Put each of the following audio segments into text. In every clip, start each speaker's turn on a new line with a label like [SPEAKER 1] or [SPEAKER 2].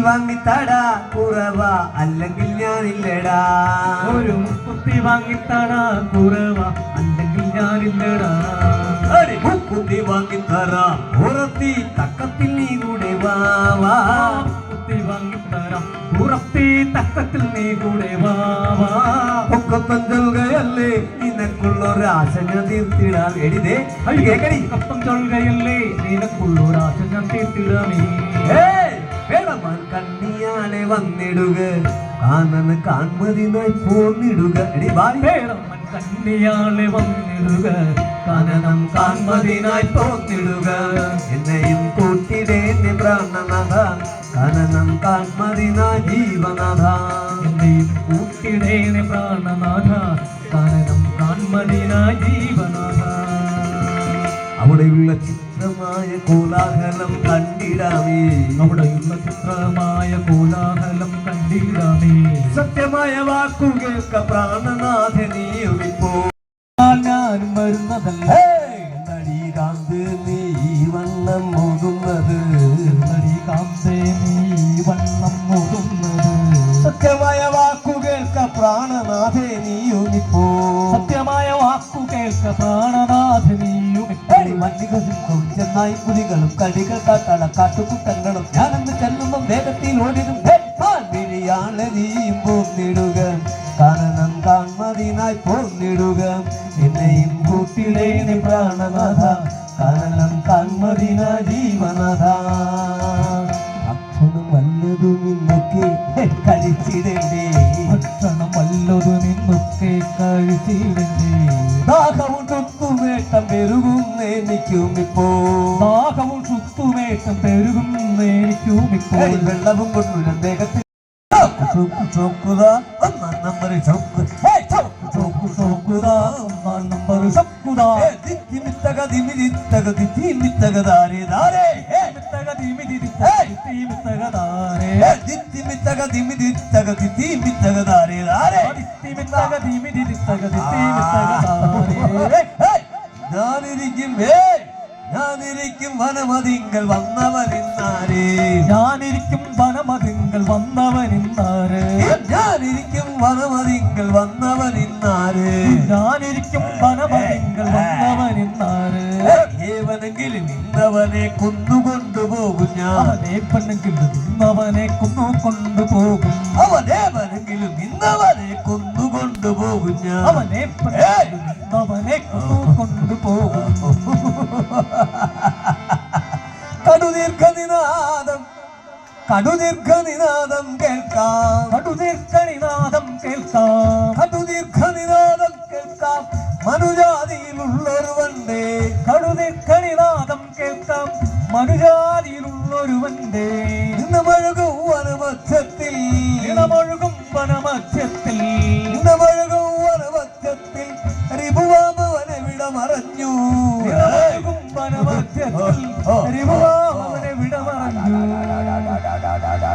[SPEAKER 1] വാങ്ങിത്തടാ കുറവ. അല്ലെങ്കിൽ ഞാനില്ലടാ.
[SPEAKER 2] ഒരു മുക്കുത്തി വാങ്ങിത്തടാ കുറവ. അല്ലെങ്കിൽ ഞാനില്ലടാ.
[SPEAKER 1] ഒരു മുക്കുത്തി വാങ്ങിത്തരാ ഉറത്തി തക്കത്തിൽ നീ കൂടെ വാ വാ.
[SPEAKER 2] മുക്കുത്തി വാങ്ങിത്തരാം പുറത്തി തക്കത്തിൽ നീ കൂടെ വാ വാ.
[SPEAKER 1] പൊക്കത്തം ചൊൽകയല്ലേ നിനക്കുള്ളൊരാശ ഞാൻ തീർത്തിടാം എടിതേ കേക്കടി.
[SPEAKER 2] ഒപ്പം ചൊൽകയല്ലേ നിനക്കുള്ളൊരാശ ഞാൻ തീർത്തിടാമേ!
[SPEAKER 1] വേളമാൻ കണ്ണിയാളെ വന്നിടുക കാനന് കാൺമതിനായി പോന്നിടുക എടി ബാലി
[SPEAKER 2] വേറമ്മൻ കണ്ണിയാളെ വന്നിടുക കനനം കാൺമതിനായി തോന്നിടുക
[SPEAKER 1] എന്നെയും കൂട്ടിടേന്റെ പ്രാണനാഥ കനനം കാൺമതിനായി ജീവനാഥ
[SPEAKER 2] എന്നെയും കൂട്ടിടേനെ പ്രാണനാഥ കനനം കാൺമതിനായി ജീവനാഥ
[SPEAKER 1] അവിടെയുള്ള ചിത്രമായ കോലാഹലം കണ്ടിടാമേ.
[SPEAKER 2] അവിടെയുള്ള ചിത്രമായ കോലാഹലം കണ്ടിടാമേ.
[SPEAKER 1] സത്യമായ വാക്കു കേൾക്ക ഞാൻ
[SPEAKER 2] ഞാനും വരുന്നതല്ല.
[SPEAKER 1] മഞ്ഞികളും ചെന്നായി പുലികളും കടികൾ കാട്ടാള കാട്ടുകുട്ടങ്ങളും. ഞാനെന്ന് ചെല്ലുമ്പം വേഗത്തിൽ ഓടിടും. വിഴിയാളെ നീയും പോന്നിടുക കാരണം കാൺമതിനായി പോന്നിടുക എന്നെയും കൂട്ടിടേനെ പ്രാണനാഥ. കാരണം കാൺമതിന ജീവനാഥ. ഭക്ഷണം വല്ലതും ഇന്നൊക്കെ കഴിച്ചിടേണ്ടേ.
[SPEAKER 2] ഭക്ഷണം വല്ലതും ഇന്നൊക്കെ കഴിച്ചിടണ്ടേ.
[SPEAKER 1] ദാഹവും ചുത്തുവേട്ടം പെരുകും എനിക്കും ഇപ്പോ
[SPEAKER 2] ദാഹവും ചുത്തുമേറ്റം പെരുകും എനിക്കും ഇപ്പോൾ
[SPEAKER 1] ഏയ് വെള്ളവും കൊണ്ടുവരും ദേഹത്തിൽ. ചോക്ക് ചോക്കുക ഒന്നാം നമ്പർ ചോക്ക് ചോക്ക് ചോക്ക് ചോക്കുക
[SPEAKER 2] ഒന്നാം നമ്പർ ശക്കുതാ
[SPEAKER 1] ഏയ് ദിത്തിമിത്തക ദിമിരിത്തക ദിത്തിമിത്തക ദാരേ ദാരേ ഏയ് ഏയ് ദിത്തിമിത്തക ദിമിരിത്തക ദിത്തിമിത്തക ദാരേ ദാരേ ഏയ് ഞാനിരിക്കും. വേ ഞാനിരിക്കും വനമതിങ്കൾ വന്നവനിന്നാരേ.
[SPEAKER 2] ഞാനിരിക്കും വനമതിങ്കൾ വന്നവനിന്നാര്.
[SPEAKER 1] ഞാനിരിക്കും വനമതിങ്കൾ വന്നവനിന്നാര്.
[SPEAKER 2] ഞാനിരിക്കും വനമതിങ്കൾ വന്നവനിന്നാര്.
[SPEAKER 1] ഏവനെങ്കിലും ഇന്നവനെ കൊന്നുകൊണ്ടുപോകും ഞാൻ.
[SPEAKER 2] അവനെ പെണ്ണെങ്കിൽ നിന്നവനെ കൊന്നു കൊണ്ടുപോകും
[SPEAKER 1] അവനേവനെങ്കിലും ഇന്നവനെ കൊന്നുകൊണ്ടുപോകും ഞാൻ.
[SPEAKER 2] അവനെ പെണ്ണെങ്കിൽ നിന്നവനെ കൊന്നു കൊണ്ടുപോകും
[SPEAKER 1] കടുദീർഘനിനാദം കടുദീർഘനിനാദം കേൾക്കാം
[SPEAKER 2] കടുതീർക്കണിനാദം കേൾക്കാം
[SPEAKER 1] കടുദീർഘനിനാദം കേൾക്കാം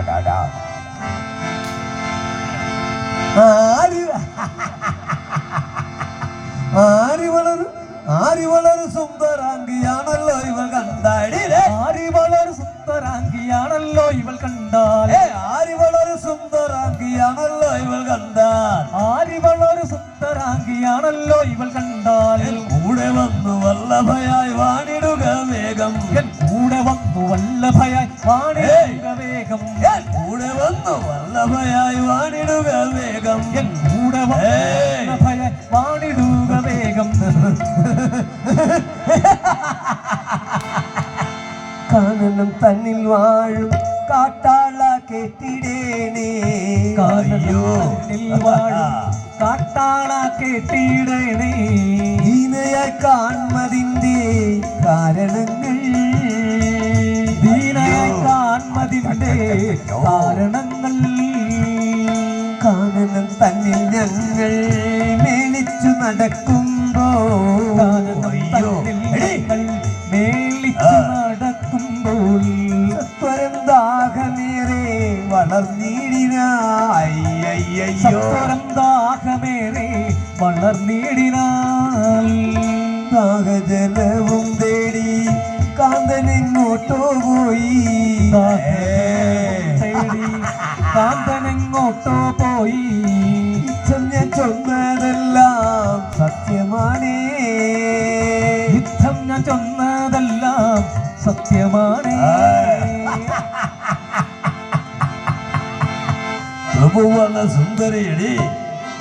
[SPEAKER 2] 嘎嘎。
[SPEAKER 1] കൂടെ വന്നു വല്ലഭയായി വാണിടുക വേഗം.
[SPEAKER 2] കൂടെ വന്നു വല്ലഭയായി വാണിടുക വേഗം. എൻ കൂടെ വല്ലഭയായി വാണിടുക വേഗം.
[SPEAKER 1] കാനനം തന്നിൽ വാഴും കാട്ടാള കേട്ടിടേനേ
[SPEAKER 2] കായോ വാഴും കാട്ടാള കേട്ടിടേനേ
[SPEAKER 1] ഇനയ കാൺമതിന്റെ കാരണങ്ങൾ
[SPEAKER 2] കാരണങ്ങൾ.
[SPEAKER 1] കാരണം തന്നിൽ ഞങ്ങൾ മേളിച്ചു നടക്കുമ്പോ.
[SPEAKER 2] മേളിച്ചു. നടക്കുമ്പോൾ
[SPEAKER 1] സത്വരം ദാഹമേറെ
[SPEAKER 2] വളർന്നീടിനായിരം ദാഹമേറെ വളർന്നിടിനാൽ
[SPEAKER 1] ദാഹജലവും തേടി കാന്തൻ എങ്ങോട്ടോ പോയി
[SPEAKER 2] തേടി കാന്തനെങ്ങോട്ടോ പോയി?
[SPEAKER 1] യുദ്ധം ഞാൻ ചൊന്നതെല്ലാം സത്യമാണേ.
[SPEAKER 2] യുദ്ധം ഞാൻ ചൊന്നതെല്ലാം സത്യമാണ്.
[SPEAKER 1] ത്രിഭുവന സുന്ദരിയടി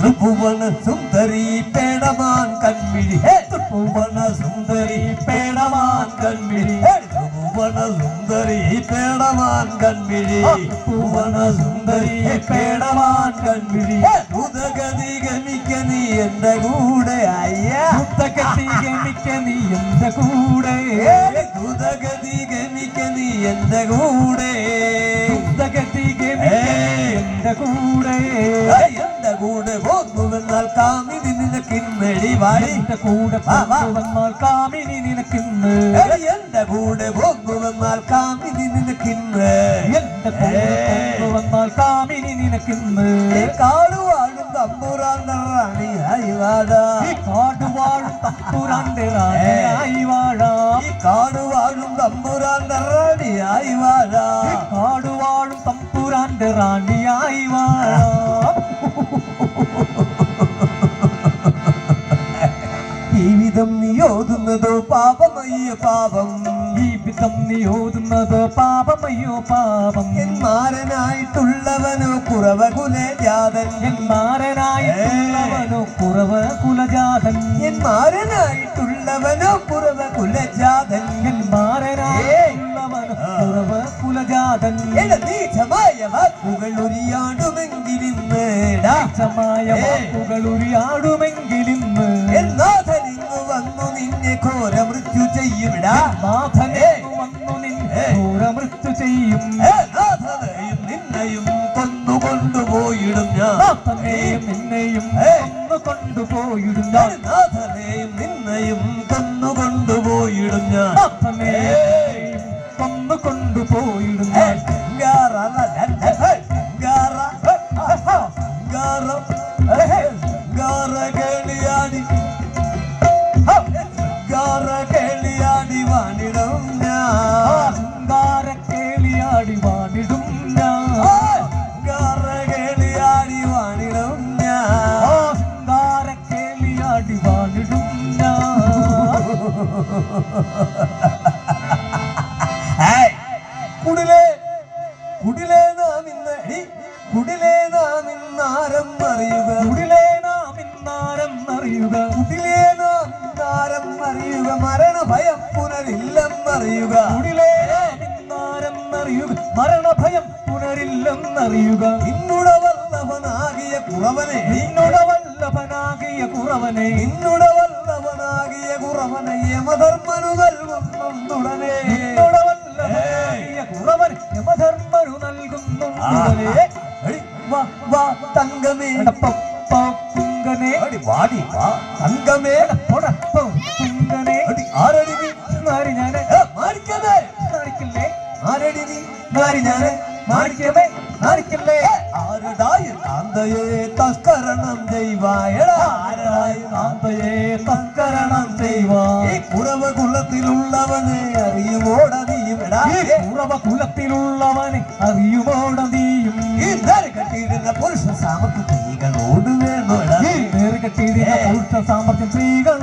[SPEAKER 1] ത്രിഭുവന സുന്ദരി പേടമാൻ കൺമിഴി. ഹേ ത്രിഭുവന സുന്ദരി പേടമാൻ കൺമിഴി. ഹേ സുന്ദരി പേടമാൻ കൺമിഴി. ത്രിഭുവന സുന്ദരി പേടമാൻ കൺമിഴി. ഉദഗതി ഗമിക്ക നീ എന്റെ കൂടെ അയ്യ
[SPEAKER 2] ഉദഗതി ഗമിക്ക നീ എന്റെ കൂടെ.
[SPEAKER 1] ഉദഗതി ഗമിക്ക നീ എന്റെ കൂടെ.
[SPEAKER 2] ഉദഗതി ഗമിക്ക എന്റെ കൂടെ.
[SPEAKER 1] എന്റെ കൂടെ പോകുമെന്നാൽ കാമിനി നിനക്കിന്നടി വാടി
[SPEAKER 2] എന്റെ കൂടെ
[SPEAKER 1] വാ, വാ.
[SPEAKER 2] വന്നാൽ കാമിനി നിനക്കിന്ന്
[SPEAKER 1] ഏയ്, എന്റെ കൂടെ പോകുമെന്നാൽ കാമിനി നിനക്കിന്ന്
[SPEAKER 2] എന്റെ കൂടെ
[SPEAKER 1] ഏയ്.
[SPEAKER 2] വന്നാൽ കാമിനി നിനക്കിന്ന്
[SPEAKER 1] ഈ കാടുവാഴും തമ്പുരാന്റെ റാണിയായി വാടാ
[SPEAKER 2] ഈ കാടുവാഴും തമ്പുരാന്റെ റാണിയായി വാഴാം
[SPEAKER 1] ഈ കാടുവാഴും തമ്പുരാന്റെ റാണിയായി വാടാ
[SPEAKER 2] ഈ കാടുവാഴും തമ്പുരാന്റെ റാണിയായി വാഴാം
[SPEAKER 1] ജീവിതം നീ പാപമയ്യോ പാപം.
[SPEAKER 2] ജീവിതം നീ ഓതുന്നത് പാപമയ്യോ പാപം.
[SPEAKER 1] എന്മാരനായിട്ടുള്ളവനോ കുറവ ജാതൻ.
[SPEAKER 2] എന്മാരനായിട്ടുള്ളവനോ കുറവ കുലജാതൻ
[SPEAKER 1] എന്മാരനായിട്ടുള്ളവനോ കുറവ ജാതൻ.
[SPEAKER 2] എന്മാരനായിട്ടുള്ളവനോ കുറവ് കുലജാതൻ
[SPEAKER 1] നീചമായ വാക്കുകൾ
[SPEAKER 2] ഉരിയാടുമെങ്കിലിന്ന്.
[SPEAKER 1] നിന്നെ ഘോര മൃത്യു ചെയ്യുവിടാ
[SPEAKER 2] നാഥനെ വന്നു ചെയ്യും.
[SPEAKER 1] നാഥനെയും നിന്നെയും കൊന്നുകൊണ്ടുപോയിടും ഞാൻ.
[SPEAKER 2] നാഥനെയും നിന്നെയും കൊന്നു കൊണ്ടുപോയിടും ഞാൻ.
[SPEAKER 1] നാഥനെയും നിന്നെയും ഞാൻ.
[SPEAKER 2] നാഥനെയും കൊന്നു കൊണ്ടുപോയിടും
[SPEAKER 1] കുടിലേ കുടിലേ നാം ഇന്ന് കുടിലേ നാം ഇന്നാരം അറിയുക.
[SPEAKER 2] കുടിലേ നാം ഇന്നാരം അറിയുക.
[SPEAKER 1] കുടിലേ നാം ഇന്നാരം അറിയുക. മരണ ഭയം പുനരില്ലെന്നറിയുക.
[SPEAKER 2] കുടിലേ നാം ഇന്നാരം അറിയുക. മരണഭയം പുനരില്ലെന്നറിയുക.
[SPEAKER 1] നിന്നുട വല്ലഭനാകിയ കുറവനെ.
[SPEAKER 2] നിന്നുട വല്ലഭനാകിയ കുറവനെ.
[SPEAKER 1] നിന്നുട വല്ലഭനാകിയ കുറവനെ യമധർമ്മനു നൽകുന്നുടനെ
[SPEAKER 2] നിന്നുട വല്ലഭനാകിയ കുറവൻ യമധർമ്മനു നൽകുന്നുണ്ടനെ
[SPEAKER 1] എടി, വാ വാ തങ്കമേ
[SPEAKER 2] കുങ്കനെ
[SPEAKER 1] എടി, വാടി വാ തങ്കമേ
[SPEAKER 2] കുങ്കനെ
[SPEAKER 1] എടി, ആരടി നീ
[SPEAKER 2] മാറി ഞാന്
[SPEAKER 1] ഏ, മാറിക്കതേ
[SPEAKER 2] കാണിക്കില്ലേ
[SPEAKER 1] ആരടി നീ മാറി ഞാന്
[SPEAKER 2] മാണിക്കമേ കാണിക്കില്ലേ
[SPEAKER 1] ആരുടായ കാന്തയെ തസ്കരണം ദൈവായടാ ആരടായ
[SPEAKER 2] കാന്തയെ തസ്കരണം
[SPEAKER 1] ഈ കുറവ കുലത്തിലുള്ളവനെ അറിയുമോടതിയുമെടാ
[SPEAKER 2] ഈ ഉറവ കുലത്തിലുള്ളവനെ അറിയുമോട നീയും
[SPEAKER 1] കെട്ടിയിടുന്ന പുരുഷ സാമർത്ഥ്യ സ്ത്രീകളോട് വേണോടാ
[SPEAKER 2] കെട്ടിയിരുന്ന പുരുഷ സാമർത്ഥ്യം സ്ത്രീകളോട്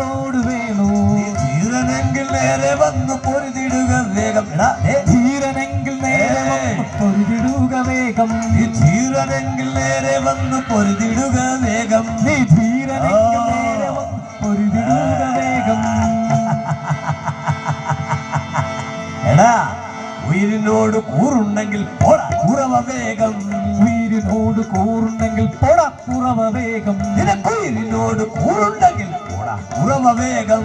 [SPEAKER 1] കൂറുണ്ടെങ്കിൽ പൊട കുറവ വേഗം നിനക്കുയിരിനോട് കൂറുണ്ടെങ്കിൽ പോടാ കുറവ വേഗം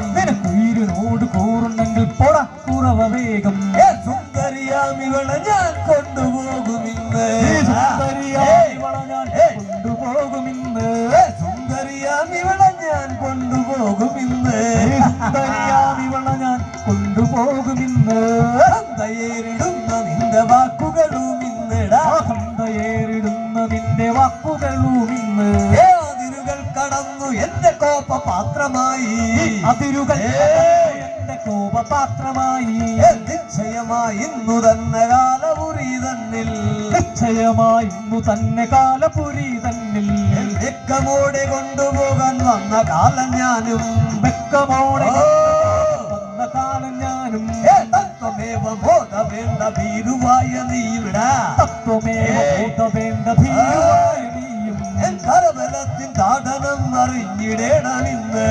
[SPEAKER 1] എന്റെ കോപ പാത്രമായി
[SPEAKER 2] അതിരുകൾ! എന്റെ കോപപാത്രമായി.
[SPEAKER 1] നിശ്ചയമായി ഇന്നു തന്നെ കാലപുരി തന്നിൽ
[SPEAKER 2] നിശ്ചയമായി ഇന്നു തന്നെ കാലപുരി തന്നിൽ
[SPEAKER 1] വെക്കമോടെ കൊണ്ടുപോകാൻ വന്ന കാലം ഞാനും.
[SPEAKER 2] വെക്കമോടെ! വന്ന കാലം ഞാനും.
[SPEAKER 1] തത്വമേവ ബോധ വേണ്ട ഭീരുവായ നീവിടാ
[SPEAKER 2] തത്വമേവ ബോധ വേണ്ട
[SPEAKER 1] എൻ കരബലത്തിൻ താടനം അറിഞ്ഞിടേണമിന്ന്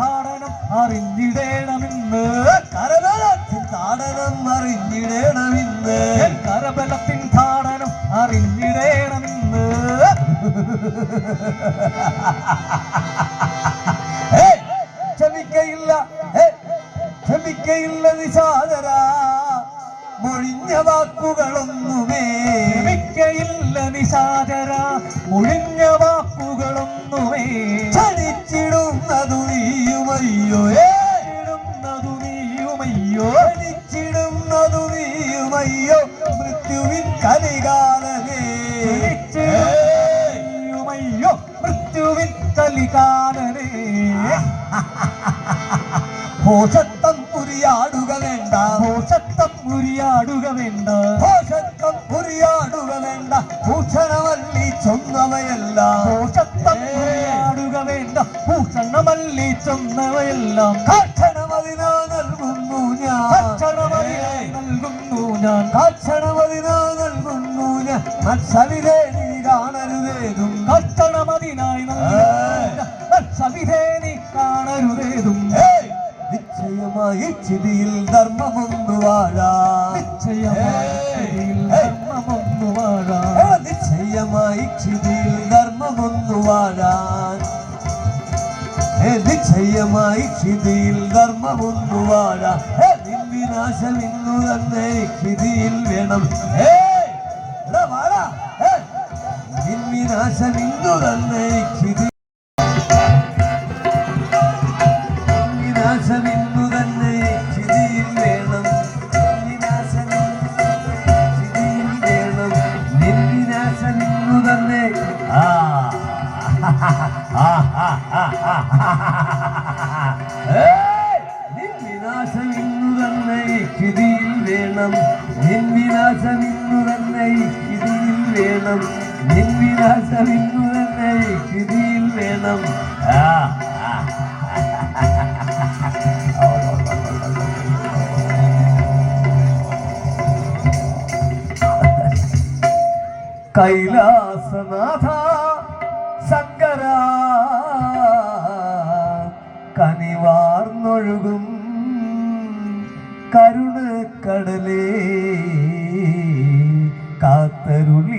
[SPEAKER 2] താടനം അറിഞ്ഞിടേണമെന്ന്
[SPEAKER 1] കരബലത്തിൻ താടനം അറിഞ്ഞിടേണമിന്ന്
[SPEAKER 2] കരബലത്തിൻ താടനം അറിഞ്ഞിടേണമെന്ന്
[SPEAKER 1] ക്ഷമിക്കയില്ല. ക്ഷമിക്കയില്ല നിശാദര മൊഴിഞ്ഞ വാക്കുകളൊന്നുമേ.
[SPEAKER 2] ക്ഷമിക്കയില്ല നിശാചര മുഴിഞ്ഞ വാക്കുകളൊന്നുമേ.
[SPEAKER 1] ചടിച്ചിടുന്നതു നീയുമയ്യോ ഏടുന്നതു
[SPEAKER 2] ഇടുന്നതു നീയുമയ്യോ
[SPEAKER 1] ചടിച്ചിടുന്നതു നീയുമയ്യോ മൃത്യുവിൻ കലികാലമേ.
[SPEAKER 2] നീയുമയ്യോ മൃത്യുവിൻ കലികാലനേ
[SPEAKER 1] ഹോഷത്തം ഉരിയാടുക വേണ്ട.
[SPEAKER 2] ഹോഷത്തം ഉരിയാടുക വേണ്ട.
[SPEAKER 1] ഹോഷത്തം ഉരിയാടുക വേണ്ട. ഭൂഷണമല്ലി ചൊന്നവയെല്ലാം.
[SPEAKER 2] ഭോഷത്തം വേണ്ട ഭൂഷണമല്ലി ചൊന്നവയെല്ലാം.
[SPEAKER 1] കാക്ഷണമതിനാ നൽകുന്നു ഞാൻ.
[SPEAKER 2] ഭക്ഷണമതിനായി നൽകുന്നു ഞാൻ
[SPEAKER 1] കാക്ഷണമതിനാ നൽകുന്നു ഞാൻ. മത്സരിതേ നീ കാണരുതേതും.
[SPEAKER 2] കഷ്ടണമതിനായി സവിധേ നീ കാണരുതേതും.
[SPEAKER 1] നിശ്ചയമായി ചിതിയിൽ ധർമ്മമൊന്നു വാഴാ.
[SPEAKER 2] നിശ്ചയമായി
[SPEAKER 1] ക്ഷിതിയിൽ ധർമ്മമൊന്നു വാഴാൻ നിശ്ചയമായി ക്ഷിതിയിൽ ധർമ്മമൊന്നു വാഴാൻ ഏ, നിൻ ഇന്നു തന്നെ ക്ഷിതിയിൽ വേണം ഹേ എടാ വാടാ. ഏയ്! നിൻ ഇന്നു തന്നെ ക്ഷിതി വേണം. നിൻ തന്നെ കിതിയിൽ വേണം. നിൻ ഇന്നു തന്നെ കിതിയിൽ വേണം കൈലാസനാഥ ശങ്കര കനിവാർന്നൊഴുകും കരുണക്കടലേ കാത്തരുളീടണമേ.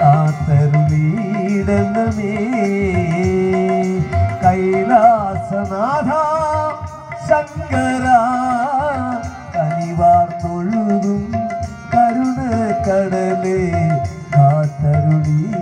[SPEAKER 1] കാത്തരുളീടണമേ. കൈലാസനാഥ ശങ്കര കരുണ കടലേ കാത്തരുളീടണമേ